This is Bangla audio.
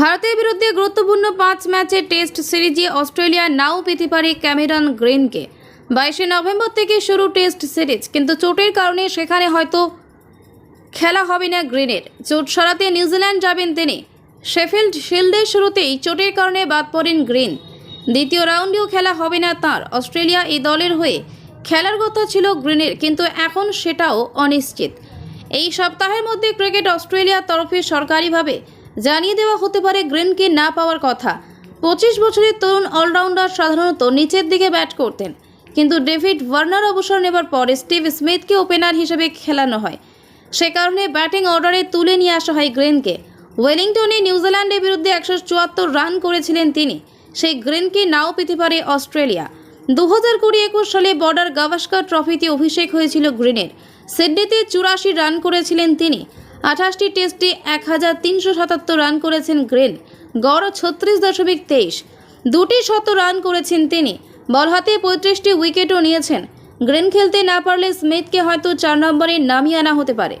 ভারতের বিরুদ্ধে গুরুত্বপূর্ণ পাঁচ ম্যাচের টেস্ট সিরিজে অস্ট্রেলিয়া নাও পেতে পারে ক্যামেরন গ্রিনকে। বাইশে নভেম্বর থেকে শুরু টেস্ট সিরিজ, কিন্তু চোটের কারণে সেখানে হয়তো খেলা হবে না গ্রিনের। চোট সরাতে নিউজিল্যান্ড যাবেন তিনি। শেফিল্ড শিল্ডের শুরুতেই চোটের কারণে বাদ পড়েন গ্রিন। দ্বিতীয় রাউন্ডেও খেলা হবে না তার। অস্ট্রেলিয়া এই দলের হয়ে খেলার কথা ছিল গ্রিনের, কিন্তু এখন সেটাও অনিশ্চিত। এই সপ্তাহের মধ্যে ক্রিকেট অস্ট্রেলিয়ার তরফে সরকারিভাবে জানিয়ে দেওয়া হতে পারে গ্রিনকে না পাওয়ার কথা। পঁচিশ বছরের তরুণ অলরাউন্ডার সাধারণত নিচের দিকে ব্যাট করতেন। কিন্তু ডেভিড ওয়ার্নার অবসর নেবার পরে স্টিভ স্মিথকে ওপেনার হিসেবে খেলানো হয়। সে কারণে ব্যাটিং অর্ডারে তুলে নিয়ে আসা হয় গ্রেনকে। ওয়েলিংটনে নিউজিল্যান্ডের বিরুদ্ধে একশো চুয়াত্তর রান করেছিলেন তিনি। সেই গ্রেনকে নাও পেতে পারে অস্ট্রেলিয়া। দু হাজার কুড়ি একুশ সালে বর্ডার গাভাস্কার ট্রফিতে অভিষেক হয়েছিল গ্রিনের। সিডনিতে চুরাশি রান করেছিলেন তিনি। আঠাশটি টেস্টে এক হাজার তিনশো সাতাত্তর রান করেছেন গ্রেন, গড় ছত্রিশ দশমিক তেইশ। দুটি শত রান করেছেন তিনি। বল হাতে পঁয়ত্রিশটি উইকেটও নিয়েছেন। গ্রেন খেলতে না পারলে স্মিথকে হয়তো চার নম্বরে নামিয়ে আনা হতে পারে।